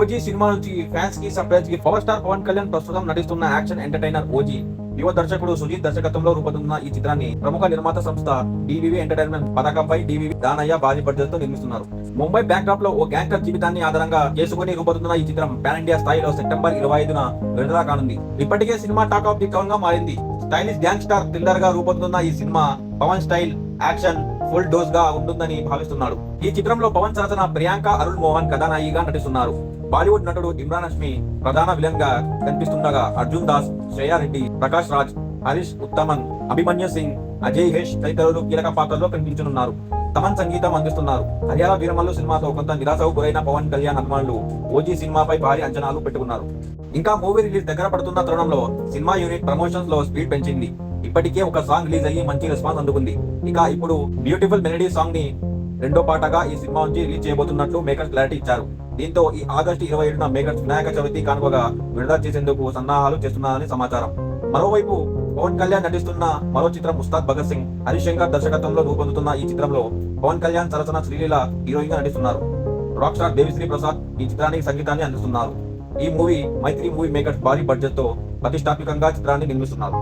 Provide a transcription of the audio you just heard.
OG cinema నుంచి ఫ్యాన్స్కి సర్ప్రైజ్కి పవర్ స్టార్ పవన్ కళ్యాణ్ ప్రస్తుతం నటిస్తున్న యాక్షన్ ఎంటర్టైనర్ ఓజీ. యువ దర్శకుడు సుజీత్ దర్శకత్వంలో రూపొందుతున్న ఈ చిత్రాన్ని ప్రముఖ నిర్మాత సంస్థ డివివి ఎంటర్టైన్మెంట్ పథకంపై డివివి దానయ్య భారీ బడ్జెట్తో నిర్మిస్తున్నారు. ముంబై బ్యాక్ డ్రాప్లో ఓ గ్యాంగ్టర్ జీవితాన్ని ఆధారంగా చేసుకుని రూపొందుతున్న ఈ చిత్రం పాన్ ఇండియా స్థాయిలో సెప్టెంబర్ ఇరవై ఐదున విడుదల కానుంది. ఇప్పటికే సినిమా టాక్ ఆఫ్ ది టౌన్గా మారింది. స్టైలిష్ గ్యాంగ్ స్టార్ థ్రిల్లర్గా రూపొందుతున్న ఈ cinema Pavan style action full డోస్గా ఉంటుందని భావిస్తున్నాడు. ఈ చిత్రంలో పవన్ సరసన ప్రియాంక అరుణ్ మోహన్ కథానాయిగా నటిస్తున్నారు. బాలీవుడ్ నటుడు ఇమ్రాన్ హష్మి ప్రధాన విలన్గా కనిపిస్తుండగా అర్జున్ దాస్ శ్రేయారెడ్డి ప్రకాష్ రాజ్ హరీష్ ఉత్తమన్ అభిమన్యు సింగ్ అజయ్ హేష్ తదితరులు కీలక పాత్రల్లో కనిపించనున్నారు. తమన్ సంగీతం అందిస్తున్నారు. హర్యానా వీరమల్లు సినిమాతో కొంత నిరాశకు గురైన పవన్ కళ్యాణ్ అభిమానులు ఓజీ సినిమాపై భారీ అంచనాలు పెట్టుకున్నారు. ఇంకా మూవీ రిలీజ్ దగ్గర పడుతున్న తరుణంలో సినిమా యూనిట్ ప్రమోషన్స్లో స్పీడ్ పెంచింది. ఇప్పటికే ఒక సాంగ్ రిలీజ్ అయ్యి మంచి రెస్పాన్స్ అందుకుంది. ఇక ఇప్పుడు బ్యూటిఫుల్ మెలడీ సాంగ్ని రెండో పాటగా ఈ సినిమా నుంచి రిలీజ్ చేయబోతున్నట్లు మేకర్స్ క్లారిటీ ఇచ్చారు. దీంతో ఈ ఆగస్టు ఇరవై ఏడున మేకర్స్ వినాయక చవితి కానుకగా విడుదల చేసేందుకు సన్నాహాలు చేస్తున్నారని సమాచారం. మరోవైపు పవన్ కళ్యాణ్ నటిస్తున్న మరో చిత్రం ఉస్తాద్ భగత్ సింగ్ హరిశంకర్ దర్శకత్వంలో రూపొందుతున్న ఈ చిత్రంలో పవన్ కళ్యాణ్ సరసన శ్రీలీల హీరోయిన్గా నటిస్తున్నారు. రాక్ స్టార్ దేవిశ్రీ ప్రసాద్ ఈ చిత్రానికి సంగీతాన్ని అందిస్తున్నారు. ఈ మూవీ మైత్రి మూవీ మేకర్స్ భారీ బడ్జెట్తో ప్రతిష్టాత్మకంగా చిత్రాన్ని నిర్మిస్తున్నారు.